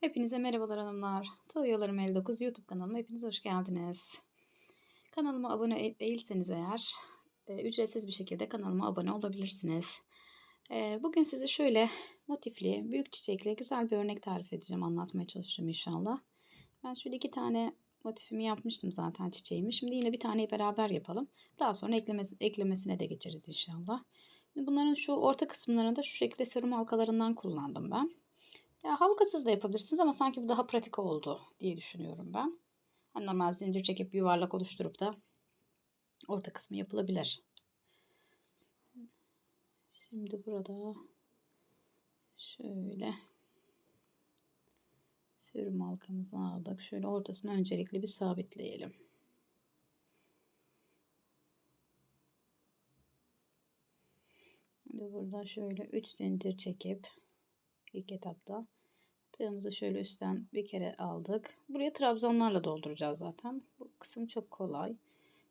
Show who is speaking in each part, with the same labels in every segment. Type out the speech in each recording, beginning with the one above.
Speaker 1: Hepinize merhabalar hanımlar. Tığ 59 YouTube kanalıma hepiniz hoş geldiniz. Kanalıma abone e- değilseniz eğer e, ücretsiz bir şekilde kanalıma abone olabilirsiniz. E, bugün size şöyle motifli, büyük çiçekli güzel bir örnek tarif edeceğim. Anlatmaya çalışacağım inşallah. Ben şöyle iki tane motifimi yapmıştım zaten çiçeğimi. Şimdi yine bir taneyi beraber yapalım. Daha sonra eklemesi, eklemesine de geçeriz inşallah. Bunların şu orta kısımlarında şu şekilde serum halkalarından kullandım ben. Ya halkasız da yapabilirsiniz ama sanki bu daha pratik oldu diye düşünüyorum ben. Hani normal zincir çekip yuvarlak oluşturup da orta kısmı yapılabilir. Şimdi burada şöyle sürüm halkamızı aldık. Şöyle ortasını öncelikle bir sabitleyelim. Şimdi burada şöyle 3 zincir çekip ilk etapta. Tığımızı şöyle üstten bir kere aldık. Buraya trabzanlarla dolduracağız zaten. Bu kısım çok kolay.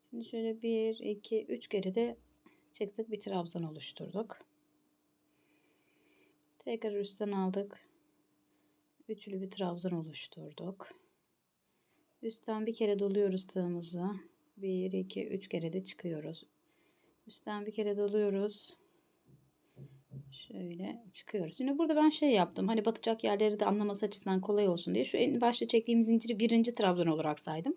Speaker 1: Şimdi şöyle 1, 2, 3 kere de çıktık bir trabzan oluşturduk. Tekrar üstten aldık. Üçlü bir trabzan oluşturduk. Üstten bir kere doluyoruz tığımızı. 1, 2, 3 kere de çıkıyoruz. Üstten bir kere doluyoruz. Şöyle çıkıyoruz. Şimdi burada ben şey yaptım. Hani batacak yerleri de anlaması açısından kolay olsun diye. Şu en başta çektiğim zinciri birinci trabzan olarak saydım.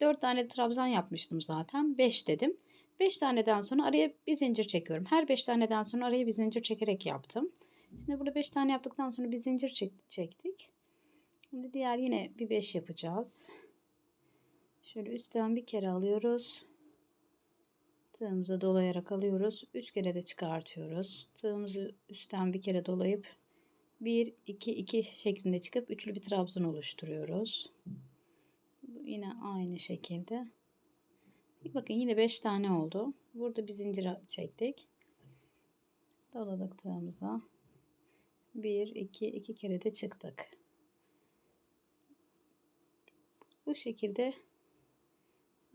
Speaker 1: Dört tane trabzan yapmıştım zaten. Beş dedim. Beş taneden sonra araya bir zincir çekiyorum. Her beş taneden sonra araya bir zincir çekerek yaptım. Şimdi burada beş tane yaptıktan sonra bir zincir çek çektik. Şimdi diğer yine bir beş yapacağız. Şöyle üstten bir kere alıyoruz. Tığımıza dolayarak alıyoruz. 3 kere de çıkartıyoruz. Tığımızı üstten bir kere dolayıp 1 2 2 şeklinde çıkıp üçlü bir trabzan oluşturuyoruz. Yine aynı şekilde. Bakın yine 5 tane oldu. Burada bir zincir çektik. Doladık tığımıza. 1 2 2 kere de çıktık. Bu şekilde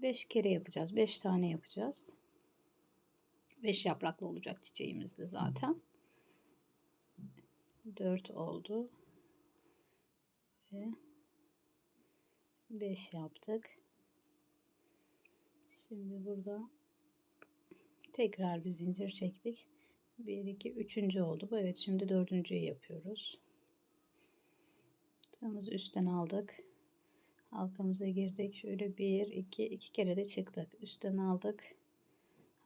Speaker 1: 5 kere yapacağız. 5 tane yapacağız. 5 yapraklı olacak çiçeğimiz de zaten. 4 oldu. Ve 5 yaptık. Şimdi burada tekrar bir zincir çektik. 1 2 3. oldu bu. Evet şimdi dördüncüyü yapıyoruz. Tığımızı üstten aldık. Halkamıza girdik. Şöyle 1 2 2 kere de çıktık. Üstten aldık.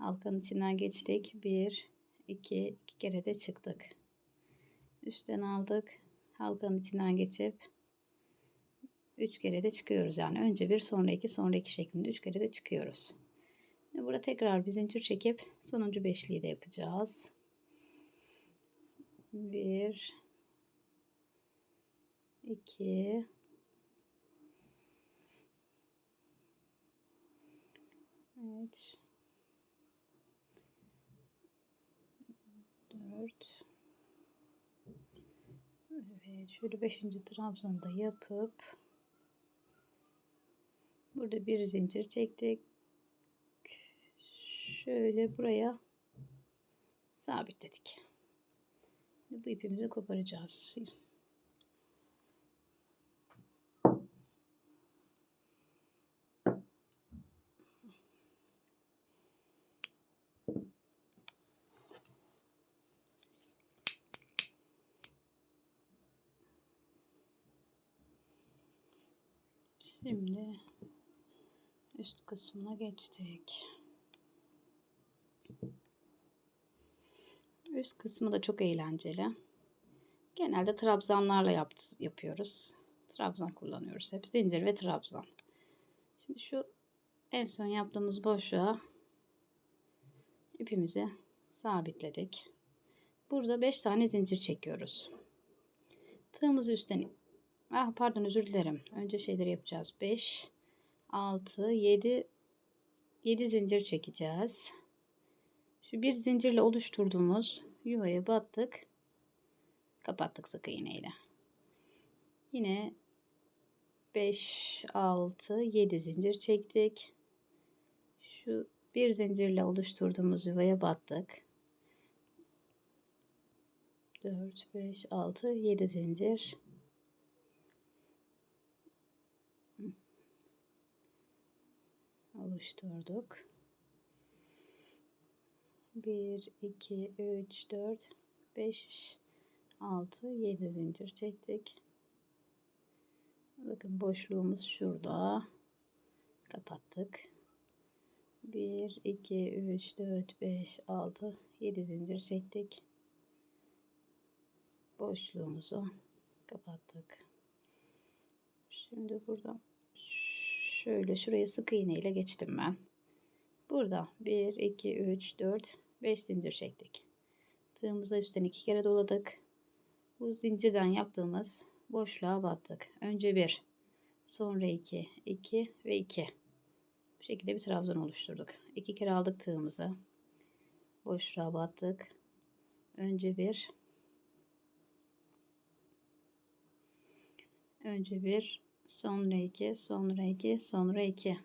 Speaker 1: Halkanın içinden geçtik. 1, 2, 2 kere de çıktık. Üstten aldık. Halkanın içinden geçip 3 kere de çıkıyoruz. Yani önce bir sonra iki sonra iki şeklinde 3 kere de çıkıyoruz. Şimdi burada tekrar bir zincir çekip sonuncu beşliği de yapacağız. 1 2 Evet. 4 Evet şöyle 5. trabzanı da yapıp burada bir zincir çektik. Şöyle buraya sabitledik. Bu ipimizi koparacağız. Şimdi üst kısmına geçtik. Üst kısmı da çok eğlenceli. Genelde trabzanlarla yaptı, yapıyoruz. Trabzan kullanıyoruz hep. Zincir ve trabzan. Şimdi şu en son yaptığımız boşluğa ipimizi sabitledik. Burada 5 tane zincir çekiyoruz. Tığımızı üstten Ah pardon özür dilerim. Önce şeyleri yapacağız. 5, 6, 7, 7 zincir çekeceğiz. Şu bir zincirle oluşturduğumuz yuvaya battık. Kapattık sık iğneyle. Yine 5, 6, 7 zincir çektik. Şu bir zincirle oluşturduğumuz yuvaya battık. 4, 5, 6, 7 zincir oluşturduk. 1 2 3 4 5 6 7 zincir çektik. Bakın boşluğumuz şurada. Kapattık. 1 2 3 4 5 6 7 zincir çektik. Boşluğumuzu kapattık. Şimdi burada şöyle şuraya sık iğne ile geçtim ben. Burada 1 2 3 4 5 zincir çektik. Tığımıza üstten iki kere doladık. Bu zincirden yaptığımız boşluğa battık. Önce 1, sonra 2, 2 ve 2. Bu şekilde bir trabzan oluşturduk. İki kere aldık tığımızı. Boşluğa battık. Önce 1, önce 1, sonra 2, sonra 2, sonra 2.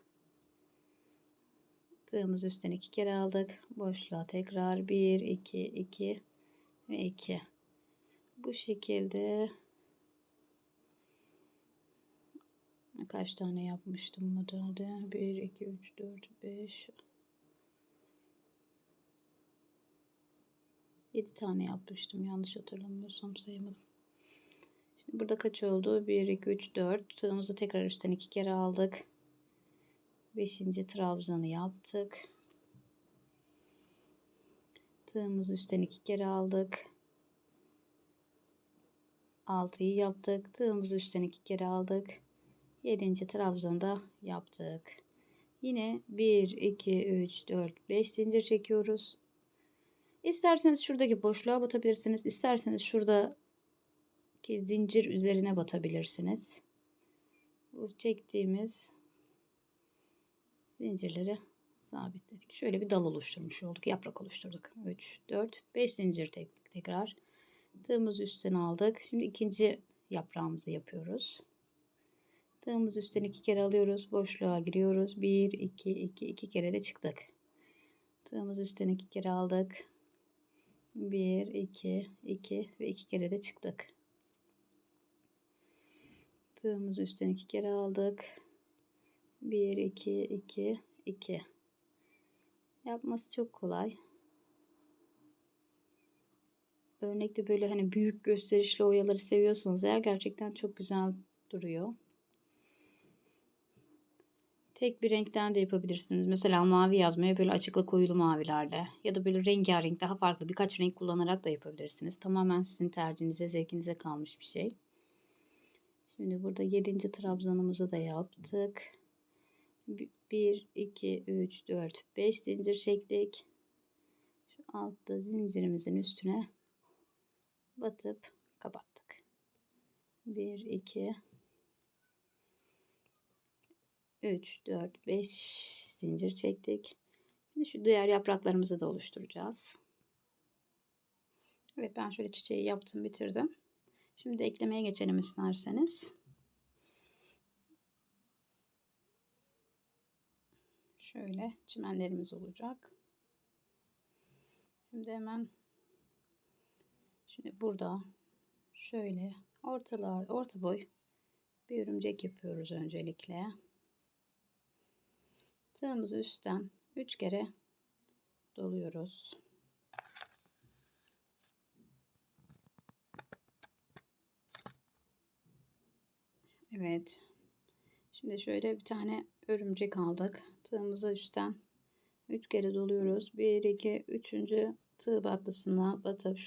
Speaker 1: Tığımız üstten iki kere aldık. Boşluğa tekrar 1, 2, 2 ve 2. Bu şekilde kaç tane yapmıştım modelde? 1, 2, 3, 4, 5 7 tane yapmıştım. Yanlış hatırlamıyorsam sayamadım. Şimdi burada kaç oldu? 1, 2, 3, 4. Tığımızı tekrar üstten iki kere aldık. 5. trabzanı yaptık. Tığımızı üstten iki kere aldık. 6'yı yaptık. Tığımızı üstten iki kere aldık. 7. trabzanda yaptık. Yine 1, 2, 3, 4, 5 zincir çekiyoruz. İsterseniz şuradaki boşluğa batabilirsiniz. İsterseniz şuradaki zincir üzerine batabilirsiniz. Bu çektiğimiz zincirleri sabitledik. Şöyle bir dal oluşturmuş olduk. Yaprak oluşturduk. 3, 4, 5 zincir tek, tekrar. Tığımızı üstten aldık. Şimdi ikinci yaprağımızı yapıyoruz. Tığımızı üstten iki kere alıyoruz. Boşluğa giriyoruz. 1, 2, 2, 2 kere de çıktık. Tığımızı üstten iki kere aldık. 1, 2, 2 ve 2 kere de çıktık. Tığımızı üstten iki kere aldık. 1, 2, 2, 2. Yapması çok kolay. Örnekte böyle hani büyük gösterişli oyaları seviyorsanız eğer gerçekten çok güzel duruyor. Tek bir renkten de yapabilirsiniz. Mesela mavi yazmaya böyle açıkla koyulu mavilerle ya da böyle rengarenk daha farklı birkaç renk kullanarak da yapabilirsiniz. Tamamen sizin tercihinize, zevkinize kalmış bir şey. Şimdi burada 7. trabzanımızı da yaptık. 1, 2, 3, 4, 5 zincir çektik. Şu altta zincirimizin üstüne batıp kapattık. 1, 2, 3, 4, 5 zincir çektik. Şimdi şu diğer yapraklarımızı da oluşturacağız. Evet ben şöyle çiçeği yaptım bitirdim. Şimdi eklemeye geçelim isterseniz. Şöyle çimenlerimiz olacak. Şimdi hemen şimdi burada şöyle ortalar orta boy bir örümcek yapıyoruz öncelikle. Tığımızı üstten 3 kere doluyoruz. Evet. Şimdi şöyle bir tane örümcek aldık. Tığımızı üstten 3 kere doluyoruz. 1 2 3. tığ battısına batıp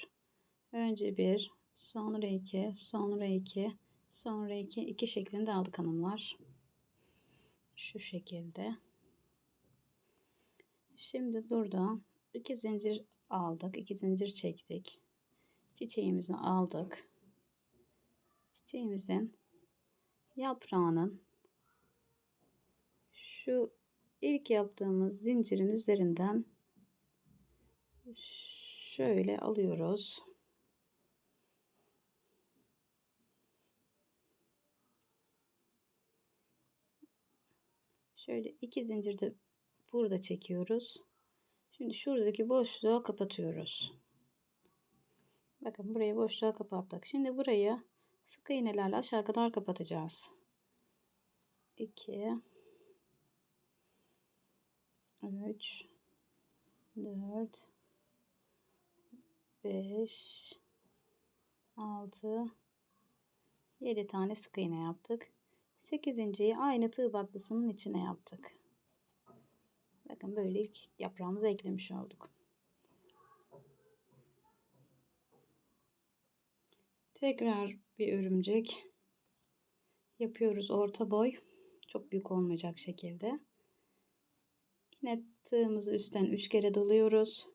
Speaker 1: önce 1, sonra 2, sonra 2, sonra 2 2 şeklinde aldık hanımlar. Şu şekilde. Şimdi burada iki zincir aldık. iki zincir çektik. Çiçeğimizi aldık. Çiçeğimizin yaprağının şu ilk yaptığımız zincirin üzerinden şöyle alıyoruz. Şöyle iki zincir de burada çekiyoruz. Şimdi şuradaki boşluğu kapatıyoruz. Bakın burayı boşluğa kapattık. Şimdi burayı sık iğnelerle aşağı kadar kapatacağız. 2 3 4 5 6 7 tane sık iğne yaptık. 8.yi aynı tığ battısının içine yaptık. Bakın böyle ilk yaprağımızı eklemiş olduk. Tekrar bir örümcek yapıyoruz orta boy. Çok büyük olmayacak şekilde. Yine tığımızı üstten 3 kere doluyoruz.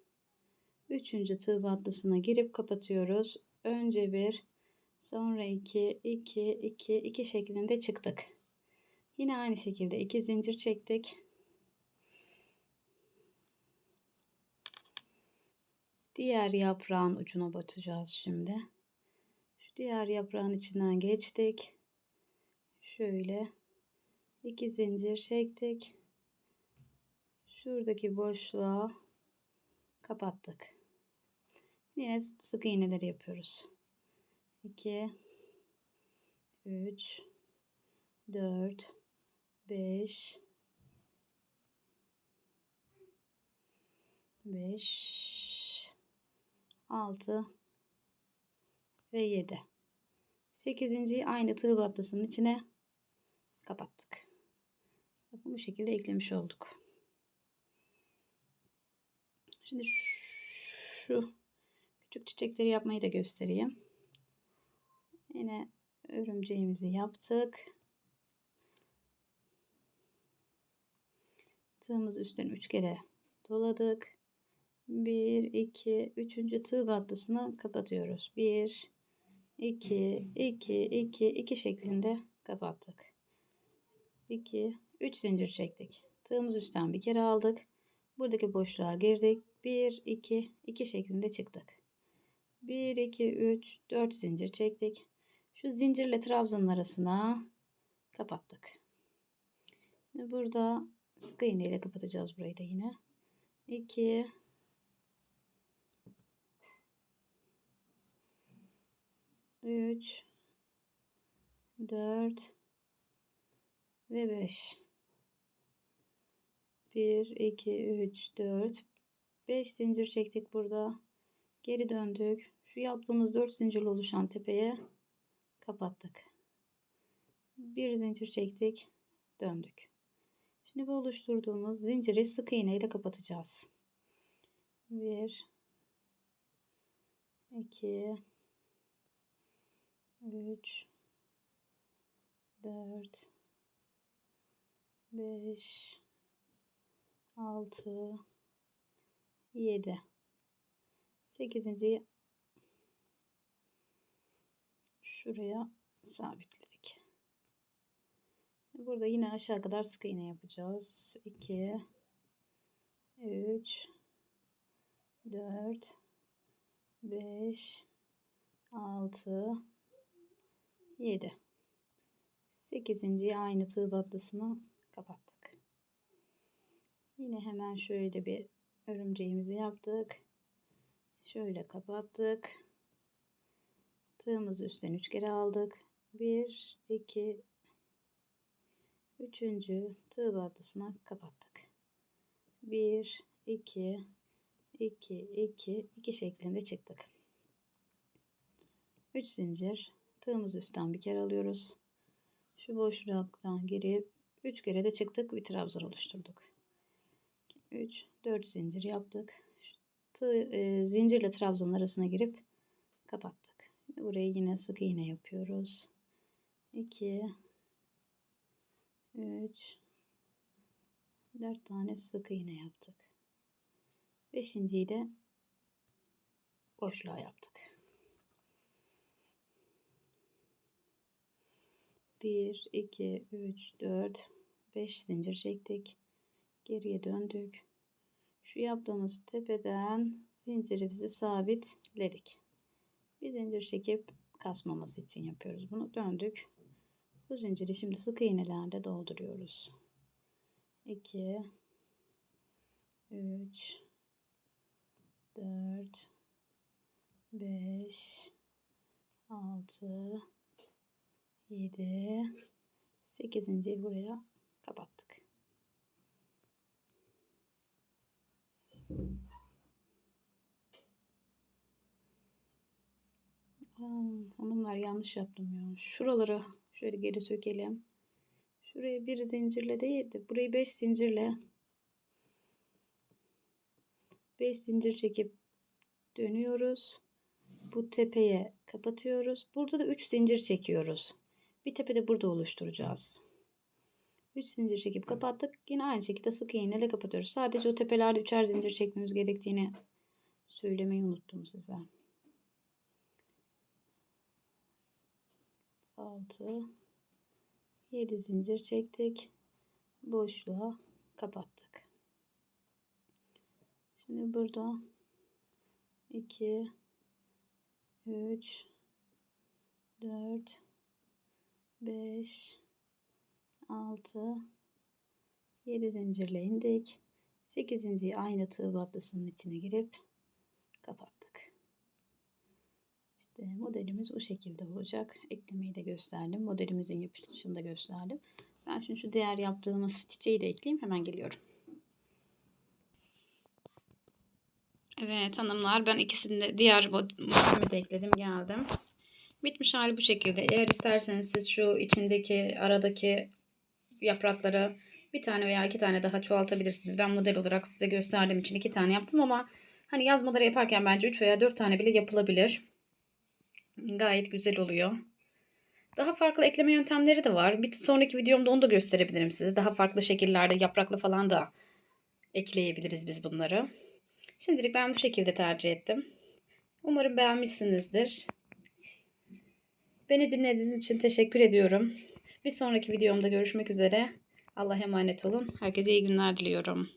Speaker 1: Üçüncü tığ battısına girip kapatıyoruz. Önce bir, sonra iki, iki, iki, iki şeklinde çıktık. Yine aynı şekilde iki zincir çektik. Diğer yaprağın ucuna batacağız şimdi. Diğer yaprağın içinden geçtik. Şöyle iki zincir çektik. Şuradaki boşluğa kapattık. Yine sık iğneleri yapıyoruz. 2 3 4 5 5 6 ve 7 8. aynı tığ battısının içine kapattık. Bakın bu şekilde eklemiş olduk. Şimdi şu küçük çiçekleri yapmayı da göstereyim. Yine örümceğimizi yaptık. Tığımızı üstten 3 kere doladık. 1 2 3. tığ battısını kapatıyoruz. 1 2 2 2 2 şeklinde kapattık. 2 3 zincir çektik. Tığımız üstten bir kere aldık. Buradaki boşluğa girdik. 1 2 2 şeklinde çıktık. 1 2 3 4 zincir çektik. Şu zincirle trabzanın arasına kapattık. Burada sık iğne ile kapatacağız burayı da yine. 2 3 4 ve 5 1 2 3 4 5 zincir çektik burada. Geri döndük. Şu yaptığımız 4 zincirle oluşan tepeye kapattık. Bir zincir çektik. Döndük. Şimdi bu oluşturduğumuz zinciri sık iğne ile kapatacağız. 1 2 3 4 5 6 7 8. şuraya sabitledik. Burada yine aşağı kadar sık iğne yapacağız. 2 3 4 5 6 7 8. aynı tığ battısını kapattık. Yine hemen şöyle bir örümceğimizi yaptık. Şöyle kapattık. Tığımızı üstten 3 kere aldık. 1 2 3. tığ battısına kapattık. 1 2 2 2 2 şeklinde çıktık. 3 zincir tığımızı üstten bir kere alıyoruz. Şu boşluktan girip 3 kere de çıktık. Bir trabzan oluşturduk. 3 4 zincir yaptık. Tığ, e, zincirle trabzanın arasına girip kapattık. Şimdi buraya yine sık iğne yapıyoruz. 2 3 4 tane sık iğne yaptık. Beşinciyi de boşluğa yaptık. 1, 2, 3, 4, 5 zincir çektik. Geriye döndük. Şu yaptığımız tepeden zincirimizi sabitledik. Bir zincir çekip kasmaması için yapıyoruz. Bunu döndük. Bu zinciri şimdi sık iğnelerle dolduruyoruz. 2 3 4 5 6 7 8. buraya kapattık. Hanımlar yanlış yaptım ya. Şuraları şöyle geri sökelim. Şuraya bir zincirle değil de burayı 5 zincirle 5 zincir çekip dönüyoruz. Bu tepeye kapatıyoruz. Burada da 3 zincir çekiyoruz. Bir tepede burada oluşturacağız. 3 zincir çekip kapattık. Yine aynı şekilde sık iğne ile kapatıyoruz. Sadece o tepelerde üçer zincir çekmemiz gerektiğini söylemeyi unuttum size. 6 7 zincir çektik. Boşluğa kapattık. Şimdi burada 2 3 4 5 6 7 zincirle indik. 8. aynı tığ battısının içine girip kapattık. İşte modelimiz bu şekilde olacak. Eklemeyi de gösterdim. Modelimizin yapışını da gösterdim. Ben şimdi şu diğer yaptığımız çiçeği de ekleyeyim. Hemen geliyorum. Evet hanımlar ben ikisini de diğer modelimi de ekledim geldim. Bitmiş hali bu şekilde. Eğer isterseniz siz şu içindeki aradaki yaprakları bir tane veya iki tane daha çoğaltabilirsiniz. Ben model olarak size gösterdiğim için iki tane yaptım ama hani yazmaları yaparken bence 3 veya 4 tane bile yapılabilir. Gayet güzel oluyor. Daha farklı ekleme yöntemleri de var. Bir sonraki videomda onu da gösterebilirim size. Daha farklı şekillerde yapraklı falan da ekleyebiliriz biz bunları. Şimdilik ben bu şekilde tercih ettim. Umarım beğenmişsinizdir. Beni dinlediğiniz için teşekkür ediyorum. Bir sonraki videomda görüşmek üzere. Allah'a emanet olun. Herkese iyi günler diliyorum.